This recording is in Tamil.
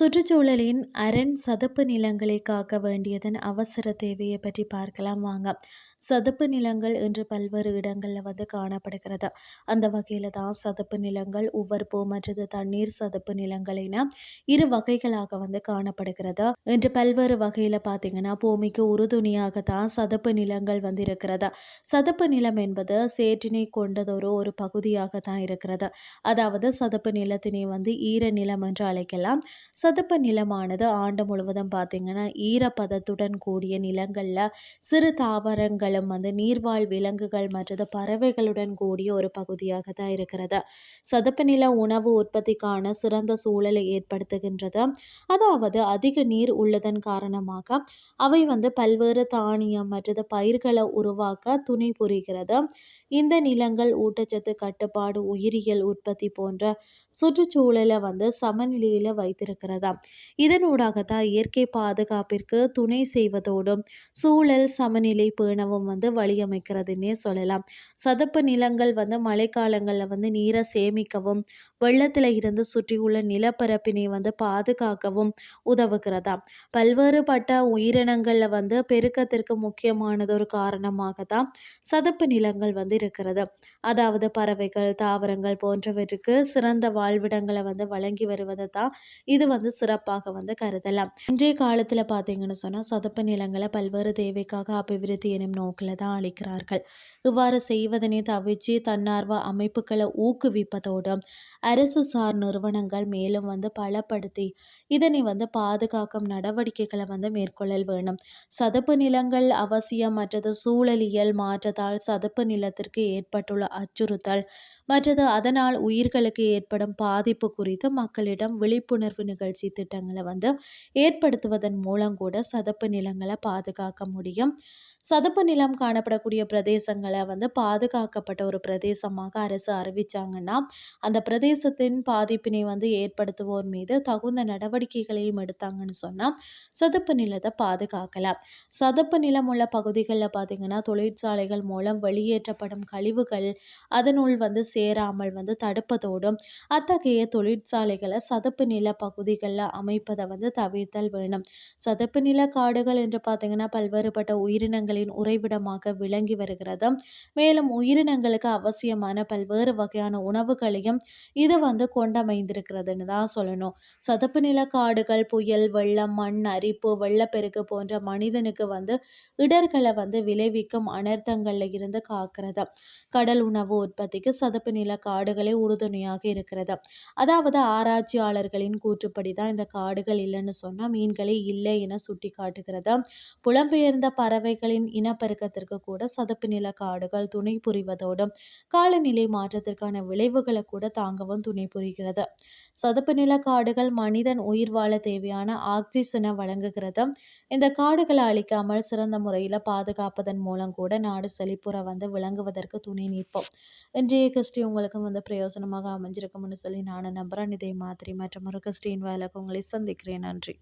சுற்றுச்சூழலின் அரண் சதுப்பு நிலங்களை காக்க வேண்டியதன் அவசர தேவையை பற்றி பார்க்கலாம் வாங்க. சதுப்பு நிலங்கள் என்று பல்வேறு இடங்களில் வந்து காணப்படுகிறது. அந்த வகையில் தான் சதுப்பு நிலங்கள் உவர்ப்பு மற்றது தண்ணீர் சதுப்பு நிலங்கள் என இரு வகைகளாக வந்து காணப்படுகிறது. என்று பல்வேறு வகையில் பார்த்தீங்கன்னா பூமிக்கு உறுதுணையாக தான் சதுப்பு நிலங்கள் வந்து இருக்கிறது சதுப்பு நிலம் என்பது சேற்றினை கொண்டதொரு ஒரு பகுதியாக தான் இருக்கிறது. அதாவது சதுப்பு நிலத்தினை வந்து ஈர நிலம் என்று அழைக்கலாம். சதுப்பு நிலமானது ஆண்டு முழுவதும் பார்த்திங்கன்னா ஈரப்பதத்துடன் கூடிய நிலங்களில் சிறு தாவரங்களும் வந்து நீர்வாழ் விலங்குகள் மற்றது பறவைகளுடன் கூடிய ஒரு பகுதியாக தான் இருக்கிறது. சதுப்பு நில உணவு உற்பத்திக்கான சிறந்த சூழலை ஏற்படுத்துகின்றது. அதாவது அதிக நீர் உள்ளதன் காரணமாக அவை வந்து பல்வேறு தானியம் மற்றது பயிர்களை உருவாக்க துணை புரிகிறது. இந்த நிலங்கள் ஊட்டச்சத்து கட்டுப்பாடு உயிரியல் உற்பத்தி போன்ற சுற்றுச்சூழலை வந்து சமநிலையில் வைத்திருக்கிறதா இதனூடாக தான் இயற்கை பாதுகாப்பிற்கு துணை செய்வதோடும் சூழல் சமநிலை பேணவும் வந்து வழியமைக்கிறதுன்னே சொல்லலாம். சதுப்பு நிலங்கள் வந்து மழைக்காலங்களில் வந்து நீரை சேமிக்கவும் வெள்ளத்தில் இருந்து சுற்றியுள்ள நிலப்பரப்பினை வந்து பாதுகாக்கவும் உதவுகிறதா பல்வேறுபட்ட உயிரினங்களில் வந்து பெருக்கத்திற்கு முக்கியமானது ஒரு காரணமாக தான் சதுப்பு நிலங்கள் வந்து இருக்கிறது. அதாவது பறவைகள் தாவரங்கள் போன்றவற்றுக்கு சிறந்த வாழ்விடங்களை வந்து வழங்கி வருவதை தான் இது வந்து சிறப்பாக வந்து கருதலாம். இன்றைய காலத்தில் பார்த்தீங்கன்னு சொன்னால் சதுப்பு நிலங்களை பல்வேறு தேவைக்காக அபிவிருத்தி எனும் நோக்கில் தான் அளிக்கிறார்கள். இவ்வாறு செய்வதனை தவிர்த்து தன்னார்வ அமைப்புகளை ஊக்குவிப்பதோடு அரசு சார் நிறுவனங்கள் மேலும் வந்து பலப்படுத்தி இதனை வந்து பாதுகாக்கும் நடவடிக்கைகளை வந்து மேற்கொள்ளல் வேணும். சதுப்பு நிலங்கள் அவசியம் மற்றது சூழலியல் மாற்றத்தால் சதுப்பு நிலத்திற்கு ஏற்பட்டுள்ள அச்சுறுத்தல். மற்றது அதனால் உயிர்களுக்கு ஏற்படும் பாதிப்பு குறித்து மக்களிடம் விழிப்புணர்வு நிகழ்ச்சி திட்டங்களை வந்து ஏற்படுத்துவதன் மூலம் கூட சதுப்பு நிலங்களை பாதுகாக்க முடியும். சதுப்பு நிலம் காணப்படக்கூடிய பிரதேசங்களை வந்து பாதுகாக்கப்பட்ட ஒரு பிரதேசமாக அரசு அறிவித்தாங்கன்னா அந்த பிரதேசத்தின் பாதிப்பினை வந்து ஏற்படுத்துவோர் மீது தகுந்த நடவடிக்கைகளையும் எடுத்தாங்கன்னு சொன்னால் சதுப்பு நிலத்தை பாதுகாக்கலாம். சதுப்பு நிலம் உள்ள பகுதிகளில் பார்த்திங்கன்னா தொழிற்சாலைகள் மூலம் வெளியேற்றப்படும் கழிவுகள் அதனுள் வந்து சேராமல் வந்து தடுப்பதோடும் அத்தகைய தொழிற்சாலைகளை சதுப்பு நில பகுதிகளில் அமைப்பதை வந்து தவிர்த்தல் வேணும். சதுப்பு நில காடுகள் என்று பார்த்திங்கன்னா பல்வேறுபட்ட உயிரினங்கள் உயிரினங்களின் உறைவிடமாக விளங்கி வருகிறது. மேலும் உயிரினங்களுக்கு அவசியமான பல்வேறு வகையான உணவுகளையும் இது வந்து கொண்டமைந்திருக்கிறதுன்னு தான் சொல்லணும். சதுப்பு நில காடுகள் புயல் வெள்ளம் மண் அரிப்பு வெள்ளப்பெருக்கு போன்ற மனிதனுக்கு வந்து இடர்களை வந்து விளைவிக்கும் அனர்த்தங்கள்ல இருந்து காக்கிறது. கடல் உணவு உற்பத்திக்கு சதுப்பு நில காடுகளே உறுதுணையாக இருக்கிறது. அதாவது ஆராய்ச்சியாளர்களின் கூற்றுப்படி தான் இந்த காடுகள் இல்லைன்னு சொன்னால் மீன்களே இல்லை என சுட்டி காட்டுகிறது புலம்பெயர்ந்த பறவைகளின் பறவைகளின் இனப்பெருக்கத்திற்கு கூட சதுப்பு நில காடுகள் துணை புரிவதோடு காலநிலை மாற்றத்திற்கான விளைவுகளை கூட தாங்கவும் துணை புரிகிறது. சதுப்பு நில காடுகள் மனிதன் உயிர் வாழ தேவையான ஆக்சிஜனை வழங்குகிறது இந்த காடுகளை அழிக்காமல் சிறந்த முறையில் பாதுகாப்பதன் மூலம் கூட நாடு செழிப்புற வந்து விளங்குவதற்கு துணை நிற்போம். இன்றைய கிறிஸ்டி உங்களுக்கு வந்து பிரயோஜனமாக அமைஞ்சிருக்கும்னு சொல்லி நான் நம்புகிறேன் இதே மாதிரி மற்றும் ஒரு கிறிஸ்டின் வேலைக்கு உங்களை சந்திக்கிறேன். நன்றி.